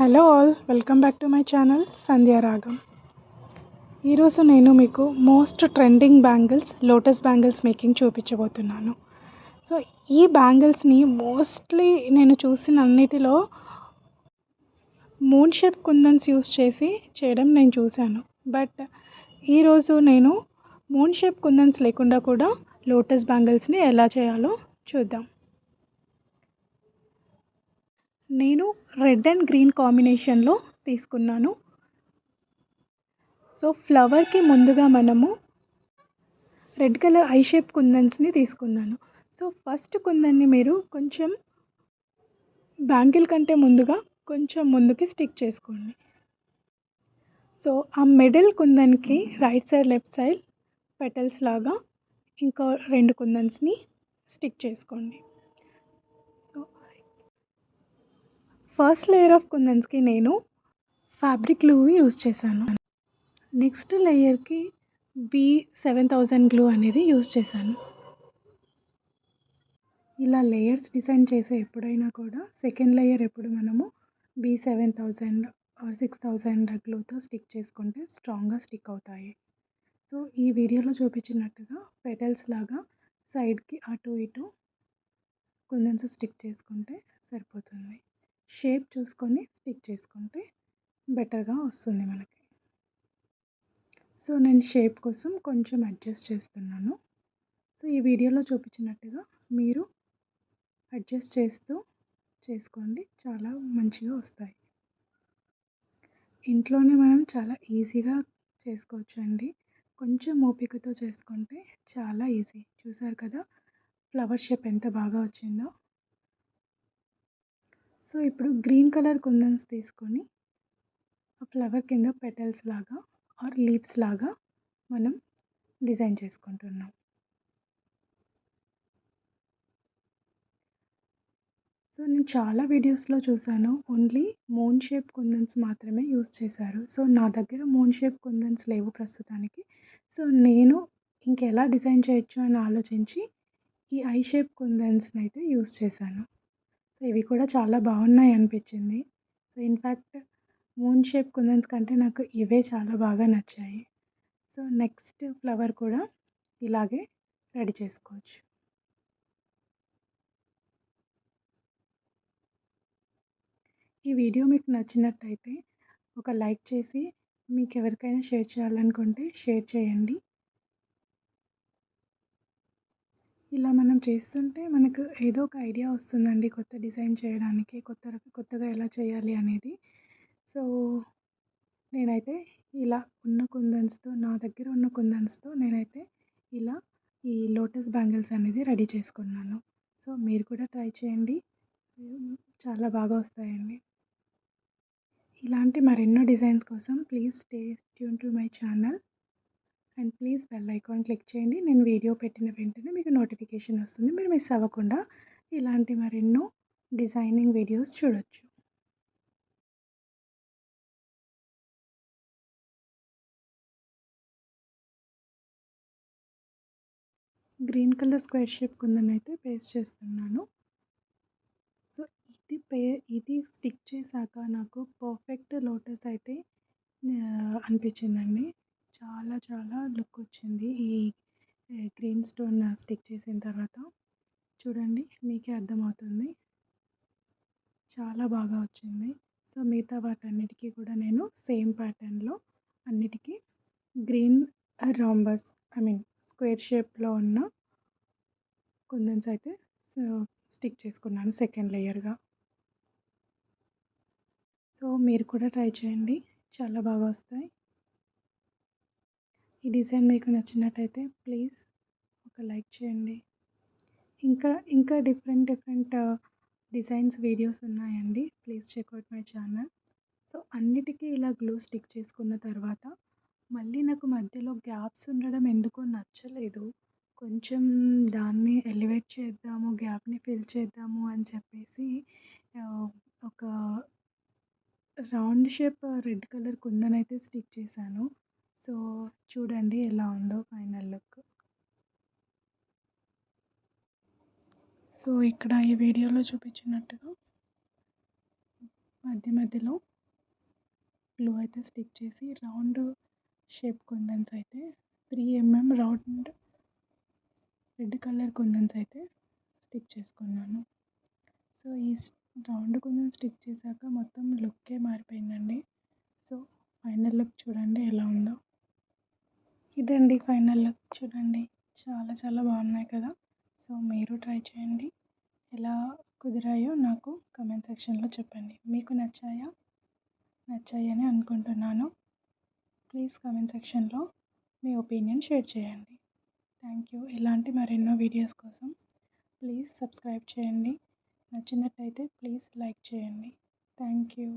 Hello all welcome back to my channel Sandhyaragam ఈరోజు నేను మీకు most trending bangles lotus bangles making చూపించబోతున్నాను. So ఈ బ్యాంగిల్స్ని మోస్ట్లీ నేను చూసిన అన్నిటిలో మూన్ షేప్ కుందన్స్ యూస్ చేసి చేయడం నేను చూశాను. బట్ ఈరోజు నేను మూన్ షేప్ కుందన్స్ లేకుండా కూడా లోటస్ బ్యాంగిల్స్ని ఎలా చేయాలో చూద్దాం. నేను రెడ్ అండ్ గ్రీన్ కాంబినేషన్లో తీసుకున్నాను. సో ఫ్లవర్కి ముందుగా మనము రెడ్ కలర్ ఐ షేప్ కుందన్స్ని తీసుకున్నాను. సో ఫస్ట్ కుందన్ని మీరు కొంచెం బ్యాంగిల్ కంటే ముందుగా కొంచెం ముందుకి స్టిక్ చేసుకోండి. సో ఆ middle కుందన్కి right side left side petals లాగా ఇంకో రెండు కుందన్స్ని స్టిక్ చేసుకోండి సో ఫస్ట్ లేయర్ ఆఫ్ కుందన్స్కి నేను ఫ్యాబ్రిక్ గ్లూ యూజ్ చేశాను. నెక్స్ట్ లేయర్కి బీ సెవెన్ థౌజండ్ గ్లూ అనేది యూజ్ చేశాను. ఇలా లేయర్స్ డిజైన్ చేసే ఎప్పుడైనా కూడా సెకండ్ లేయర్ ఎప్పుడు మనము B seven thousand or six thousand గ్లూతో stick చేసుకుంటే స్ట్రాంగ్గా స్టిక్ అవుతాయి. సో ఈ వీడియోలో చూపించినట్టుగా పెటల్స్ లాగా సైడ్కి అటు ఇటు కుందన్స్ స్టిక్ చేసుకుంటే సరిపోతుంది. షేప్ చూసుకొని స్టిక్ చేసుకుంటే బెటర్గా వస్తుంది మనకి. సో నేను షేప్ కోసం కొంచెం అడ్జస్ట్ చేస్తున్నాను. సో ఈ వీడియోలో చూపించినట్టుగా మీరు అడ్జస్ట్ చేస్తూ చేసుకోండి. చాలా మంచిగా వస్తాయి. ఇంట్లోనే మనం చాలా ఈజీగా చేసుకోవచ్చు అండి కొంచెం ఓపికతో చేసుకుంటే చాలా ఈజీ. చూసారు కదా ఫ్లవర్ షేప్ ఎంత బాగా వచ్చిందో. సో ఇప్పుడు గ్రీన్ కలర్ కుందన్స్ తీసుకొని ఆ ఫ్లవర్ కింద పెటల్స్ లాగా ఆర్ లీవ్స్ లాగా మనం డిజైన్ చేసుకుంటున్నాం. సో నేను చాలా వీడియోస్లో చూసాను. ఓన్లీ మోన్ షేప్ కుందన్స్ మాత్రమే యూస్ చేశారు. సో నా దగ్గర మోన్ షేప్ కుందన్స్ లేవు ప్రస్తుతానికి. సో నేను ఇంకెలా డిజైన్ చేయొచ్చు అని ఆలోచించి ఈ ఐ షేప్ కుందన్స్ని అయితే యూస్ చేశాను. సో ఇవి కూడా చాలా బాగున్నాయి అనిపించింది. So in fact moon shape kundans కంటే నాకు ఇవే చాలా బాగా నచ్చాయి. సో నెక్స్ట్ ఫ్లవర్ కూడా ఇలాగే రెడీ చేసుకోవచ్చు. ఈ వీడియో మీకు నచ్చినట్టయితే ఒక లైక్ చేసి మీకు ఎవరికైనా షేర్ చేయాలనుకుంటే షేర్ చేయండి. ఇలా మనం చేస్తుంటే మనకు ఏదో ఒక ఐడియా వస్తుందండి కొత్త డిజైన్ చేయడానికి కొత్త కొత్తగా ఎలా చేయాలి అనేది. సో నేనైతే ఇలా ఉన్న కుందన్స్తో నా దగ్గర ఉన్న కుందన్స్తో నేనైతే ఇలా ఈ లోటస్ బ్యాంగిల్స్ అనేది రెడీ చేసుకున్నాను. సో మీరు కూడా ట్రై చేయండి. చాలా బాగా వస్తాయండి. ఇలాంటి మరెన్నో డిజైన్స్ కోసం please stay tune to my channel. And please bell icon click చేయండి. నేను వీడియో పెట్టిన వెంటనే మీకు నోటిఫికేషన్ వస్తుంది. మీరు మిస్ అవ్వకుండా ఇలాంటి మరెన్నో డిజైనింగ్ వీడియోస్ చూడొచ్చు. గ్రీన్ కలర్ స్క్వేర్ షేప్ కుందని అయితే పేస్ట్ చేస్తున్నాను. సో ఇది పే ఇది స్టిక్ చేశాక నాకు పర్ఫెక్ట్ లోటస్ అయితే అనిపించిందండి. చాలా చాలా లుక్ వచ్చింది. ఈ గ్రీన్ స్టోన్ స్టిక్ చేసిన తర్వాత చూడండి మీకే అర్థమవుతుంది. చాలా బాగా వచ్చింది. సో మిగతా వాటన్నిటికీ కూడా నేను సేమ్ ప్యాటర్న్లో అన్నిటికీ green rhombus I mean square షేప్లో ఉన్న కుందన్స్ అయితే స్టిక్ చేసుకున్నాను సెకండ్ లేయర్గా సో మీరు కూడా ట్రై చేయండి. చాలా బాగా వస్తాయి. ఈ డిజైన్ మీకు నచ్చినట్టయితే ప్లీజ్ ఒక లైక్ చేయండి. ఇంకా ఇంకా డిఫరెంట్ డిఫరెంట్ డిజైన్స్ వీడియోస్ ఉన్నాయండి. Please check out my channel. So అన్నిటికీ ఇలా గ్లూ స్టిక్ చేసుకున్న తర్వాత మళ్ళీ నాకు మధ్యలో గ్యాప్స్ ఉండడం ఎందుకో నచ్చలేదు. కొంచెం దాన్ని ఎలివేట్ చేద్దాము గ్యాప్ని ఫిల్ చేద్దాము అని చెప్పేసి ఒక round shape red colour kundan అయితే స్టిక్ చేశాను. సో చూడండి ఎలా ఉందో ఫైనల్ లుక్. సో ఇక్కడ ఈ వీడియోలో చూపించినట్టుగా మధ్య మధ్యలో గ్లూ అయితే స్టిక్ చేసి రౌండ్ షేప్ కుందన్స్ అయితే three mm round red colour kundans అయితే స్టిక్ చేసుకున్నాను. సో ఈ రౌండ్ కుందన్ స్టిక్ చేశాక మొత్తం లుక్కే మారిపోయిందండి. సో ఫైనల్ లుక్ చూడండి ఎలా ఉందో. ఇదండి ఫైనల్ లుక్. చూడండి చాలా చాలా బాగున్నాయి కదా. సో మీరు ట్రై చేయండి. ఎలా కుదిరాయో నాకు కమెంట్ సెక్షన్లో చెప్పండి. మీకు నచ్చాయా? నచ్చాయని అనుకుంటున్నాను. ప్లీజ్ కమెంట్ సెక్షన్లో మీ ఒపీనియన్ షేర్ చేయండి. Thank you. ఇలాంటి మరెన్నో వీడియోస్ కోసం ప్లీజ్ సబ్స్క్రైబ్ చేయండి. నచ్చినట్టయితే ప్లీజ్ లైక్ చేయండి. Thank you.